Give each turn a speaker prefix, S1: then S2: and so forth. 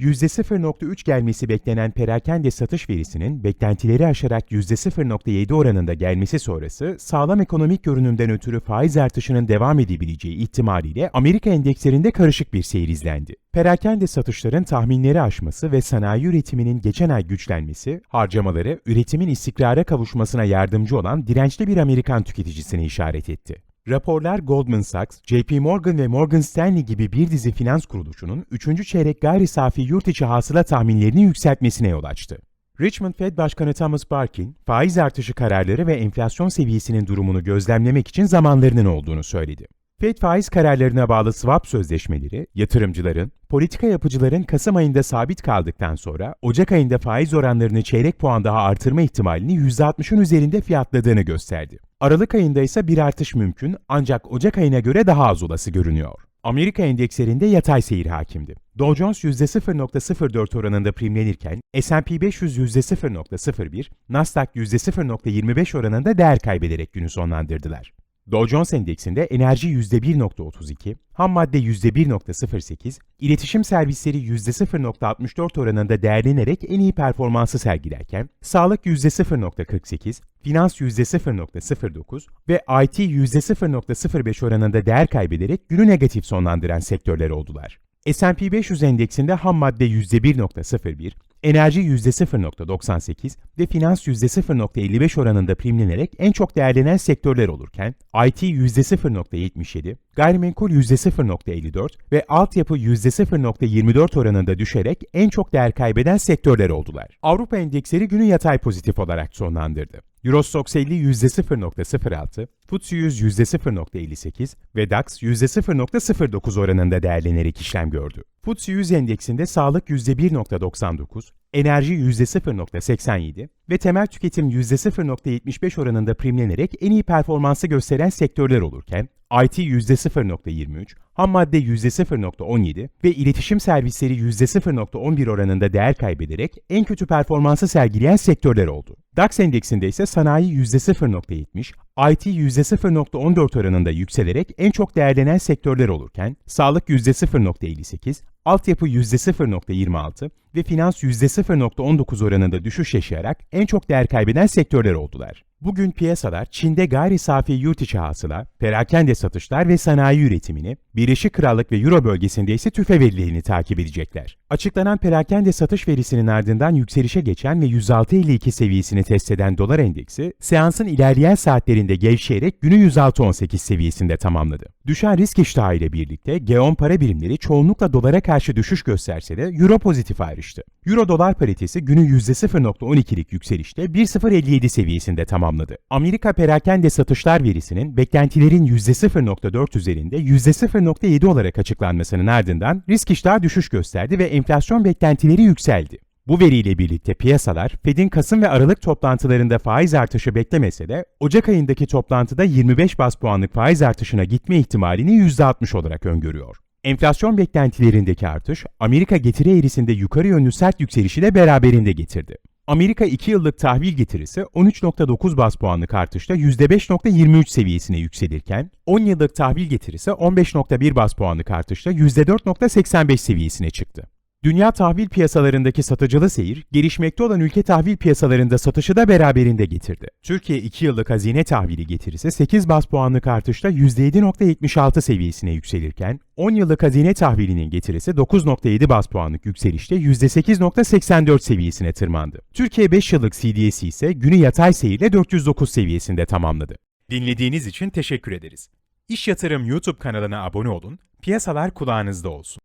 S1: %0.3 gelmesi beklenen perakende satış verisinin beklentileri aşarak %0.7 oranında gelmesi sonrası sağlam ekonomik görünümden ötürü faiz artışının devam edebileceği ihtimaliyle Amerika endekslerinde karışık bir seyir izlendi. Perakende satışların tahminleri aşması ve sanayi üretiminin geçen ay güçlenmesi, harcamaları üretimin istikrara kavuşmasına yardımcı olan dirençli bir Amerikan tüketicisine işaret etti. Raporlar Goldman Sachs, JP Morgan ve Morgan Stanley gibi bir dizi finans kuruluşunun 3. çeyrek gayri safi yurt içi hasıla tahminlerini yükseltmesine yol açtı. Richmond Fed Başkanı Thomas Barkin, faiz artışı kararları ve enflasyon seviyesinin durumunu gözlemlemek için zamanlarının olduğunu söyledi. Fed faiz kararlarına bağlı swap sözleşmeleri, yatırımcıların, politika yapıcıların Kasım ayında sabit kaldıktan sonra Ocak ayında faiz oranlarını çeyrek puan daha artırma ihtimalini %60'ın üzerinde fiyatladığını gösterdi. Aralık ayında ise bir artış mümkün ancak Ocak ayına göre daha az olası görünüyor. Amerika endekslerinde yatay seyir hakimdi. Dow Jones %0.04 oranında primlenirken S&P 500 %0.01, Nasdaq %0.25 oranında değer kaybederek günü sonlandırdılar. Dow Jones Endeksinde enerji %1.32, ham madde %1.08, iletişim servisleri %0.64 oranında değerlenerek en iyi performansı sergilerken, sağlık %0.48, finans %0.09 ve IT %0.05 oranında değer kaybederek günü negatif sonlandıran sektörler oldular. S&P 500 endeksinde ham madde %1.01, enerji %0.98 ve finans %0.55 oranında primlenerek en çok değerlenen sektörler olurken, IT %0.77, gayrimenkul %0.54 ve altyapı %0.24 oranında düşerek en çok değer kaybeden sektörler oldular. Avrupa endeksleri günü yatay pozitif olarak sonlandırdı. Eurostoxx 50 %0.06, FTSE 100 %0.58 ve DAX %0.09 oranında değerlenerek işlem gördü. FTSE 100 endeksinde sağlık %1.99, enerji %0.87 ve temel tüketim %0.75 oranında primlenerek en iyi performansı gösteren sektörler olurken, IT %0.23, ham madde %0.17 ve iletişim servisleri %0.11 oranında değer kaybederek en kötü performansı sergileyen sektörler oldu. DAX endeksinde ise sanayi %0.70, IT %0.14 oranında yükselerek en çok değerlenen sektörler olurken, sağlık %0.58, altyapı %0.26 ve finans %0.19 oranında düşüş yaşayarak en çok değer kaybeden sektörler oldular. Bugün piyasalar Çin'de gayri safi yurt içi hasıla, perakende satışlar ve sanayi üretimini, Birleşik Krallık ve Euro bölgesinde ise tüfe verilerini takip edecekler. Açıklanan perakende satış verisinin ardından yükselişe geçen ve 106.52 seviyesini test eden dolar endeksi, seansın ilerleyen saatlerinde gevşeyerek günü 106.18 seviyesinde tamamladı. Düşen risk iştahı ile birlikte G10 para birimleri çoğunlukla dolara karşı düşüş gösterse de Euro pozitif ayrıştı. Euro dolar paritesi günü %0.12'lik yükselişte 1.057 seviyesinde tamamladı. Amerika perakende satışlar verisinin beklentilerin %0.4 üzerinde %0.7 olarak açıklanmasının ardından risk iştahı düşüş gösterdi ve enflasyon beklentileri yükseldi. Bu veriyle birlikte piyasalar, Fed'in Kasım ve Aralık toplantılarında faiz artışı beklemese de, Ocak ayındaki toplantıda 25 bas puanlık faiz artışına gitme ihtimalini %60 olarak öngörüyor. Enflasyon beklentilerindeki artış, Amerika getiri eğrisinde yukarı yönlü sert yükselişi de beraberinde getirdi. Amerika 2 yıllık tahvil getirisi 13.9 bas puanlık artışta %5.23 seviyesine yükselirken, 10 yıllık tahvil getirisi 15.1 bas puanlık artışta %4.85 seviyesine çıktı. Dünya tahvil piyasalarındaki satıcılı seyir, gelişmekte olan ülke tahvil piyasalarında satışı da beraberinde getirdi. Türkiye 2 yıllık hazine tahvili getirisi 8 bas puanlık artışta %7.76 seviyesine yükselirken, 10 yıllık hazine tahvilinin getirisi 9.7 bas puanlık yükselişte %8.84 seviyesine tırmandı. Türkiye 5 yıllık CDS'i ise günü yatay seyirle 409 seviyesinde tamamladı. Dinlediğiniz için teşekkür ederiz. İş Yatırım YouTube kanalına abone olun, piyasalar kulağınızda olsun.